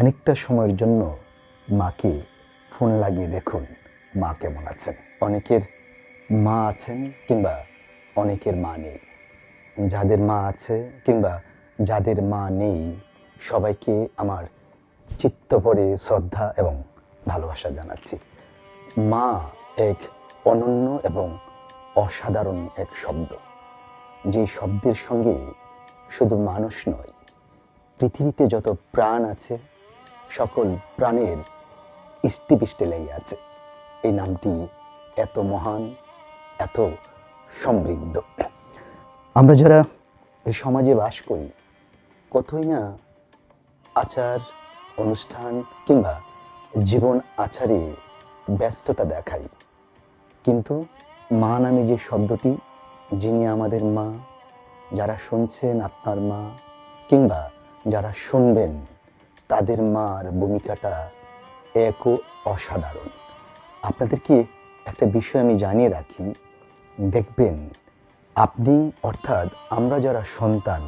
খানিকটা সময়ের জন্য মাকে ফোন লাগিয়ে দেখুন মা কেমন আছেন। অনেকের মা আছেন কিংবা অনেকের মা নেই। যাদের মা আছে কিংবা যাদের মা নেই, সবাইকে আমার চিত্তপরে শ্রদ্ধা এবং ভালোবাসা জানাচ্ছি। মা এক অনন্য এবং অসাধারণ এক শব্দ। যে শব্দের সঙ্গে শুধু মানুষ নয়, পৃথিবীতে যত প্রাণ আছে সকল প্রাণের ইষ্টিপিষ্টে লেগে আছে। এই নামটি এত মহান, এত সমৃদ্ধ। আমরা যারা এই সমাজে বাস করি, কতই না আচার, অনুষ্ঠান কিংবা জীবন আচারে ব্যস্ততা দেখাই। কিন্তু মা নামে যে শব্দটি, যিনি আমাদের মা, যারা শুনছেন আপনার মা, কিংবা যারা শুনবেন তাদের মার ভূমিকাটা একও অসাধারণ। আপনাদেরকে একটা বিষয় আমি জানিয়ে রাখি, দেখবেন আপনি, অর্থাৎ আমরা যারা সন্তান,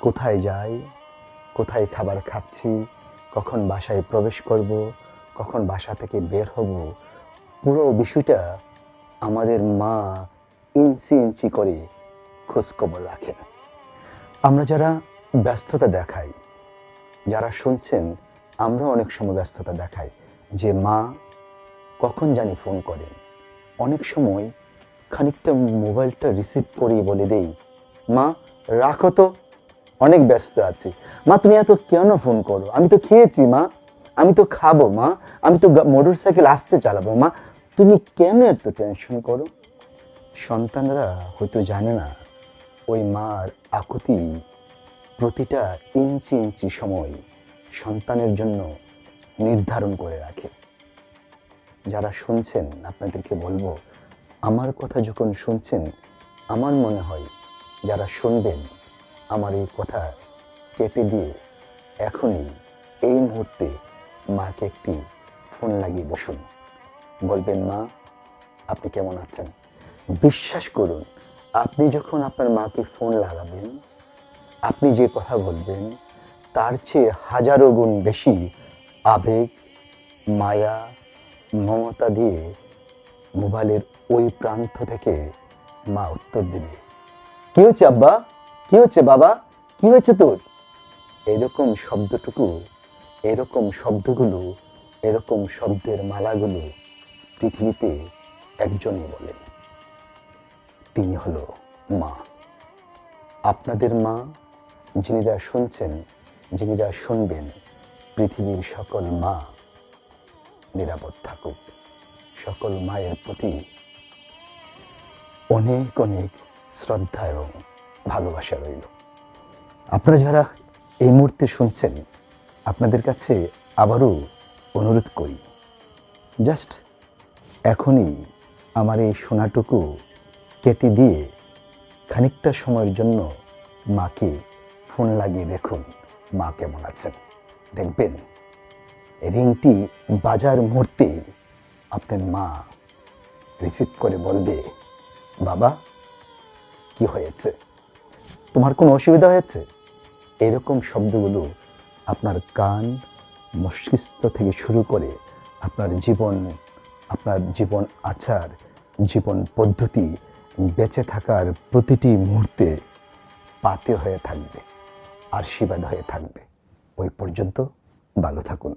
কোথায় যাই, কোথায় খাবার খাচ্ছি, কখন বাসায় প্রবেশ করব, কখন বাসা থেকে বের হব, পুরো বিষয়টা আমাদের মা ইঞ্চি ইঞ্চি করে খোঁজখবর রাখেন। আমরা যারা ব্যস্ততা দেখাই যারা শুনছেন আমরা অনেক সময় ব্যস্ততা দেখাই যে মা কখন জানি ফোন করেন। অনেক সময় খানিকটা মোবাইলটা রিসিভ করি বলে দেই, মা, রাখো তো, অনেক ব্যস্ত আছি। মা, তুমি এত কেন ফোন করো? আমি তো খেয়েছি, মা। আমি তো খাব, মা। আমি তো মোটর সাইকেল আসতে চালাবো, মা। তুমি কেন এত টেনশন করো? সন্তানরা হয়তো জানে না, ওই মার আকুতি প্রতিটা ইঞ্চি ইঞ্চি সময় সন্তানের জন্য নির্ধারণ করে রাখে। যারা শুনছেন, আপনাদেরকে বলব, আমার কথা যখন শুনছেন, আমার মনে হয় যারা শুনবেন, আমার এই কথা কেটে দিয়ে এখনই এই মুহূর্তে মাকে একটি ফোন লাগিয়ে বসুন। বলবেন, মা, আপনি কেমন আছেন? বিশ্বাস করুন, আপনি যখন আপনার মাকে ফোন লাগাবেন আপনি যে কথা বলবেন, তার চেয়ে হাজারো গুণ বেশি আবেগ, মায়া, মমতা দিয়ে মোবাইলের ওই প্রান্ত থেকে মা উত্তর দেবে। কি হচ্ছে আব্বা? কি হচ্ছে বাবা? কি হয়েছে তোর? এরকম শব্দটুকু, এরকম শব্দগুলো, এরকম শব্দের মালাগুলো পৃথিবীতে একজনই বলেন। তিনি হলো মা। আপনাদের মা যিনিরা শুনছেন যিনিরা শুনবেন, পৃথিবীর সকল মা নিরাপদ থাকুক। সকল মায়ের প্রতি অনেক অনেক শ্রদ্ধা এবং ভালোবাসা রইল। আপনারা যারা এই মুহূর্তে শুনছেন, আপনাদের কাছে আবারও অনুরোধ করি, জাস্ট এখনই আমার এই সোনাটুকু কেটে দিয়ে খানিকটা সময়ের জন্য মাকে ফোন লাগিয়ে দেখুন। মা কেমন আছেন? দেখবেন, রিংটি বাজার মুহূর্তে আপনার মা রিসিভ করে বলবে, বাবা, কি হয়েছে? তোমার কোনো অসুবিধা হয়েছে? এরকম শব্দগুলো আপনার কান, মস্তিষ্ক থেকে শুরু করে আপনার জীবন আপনার জীবন আচার, জীবন পদ্ধতি বেঁচে থাকার প্রতিটি মুহূর্তে পাতে হয়ে থাকবে। আশীর্বাদ হয়ে থাকবে। ওই পর্যন্ত ভালো থাকুন।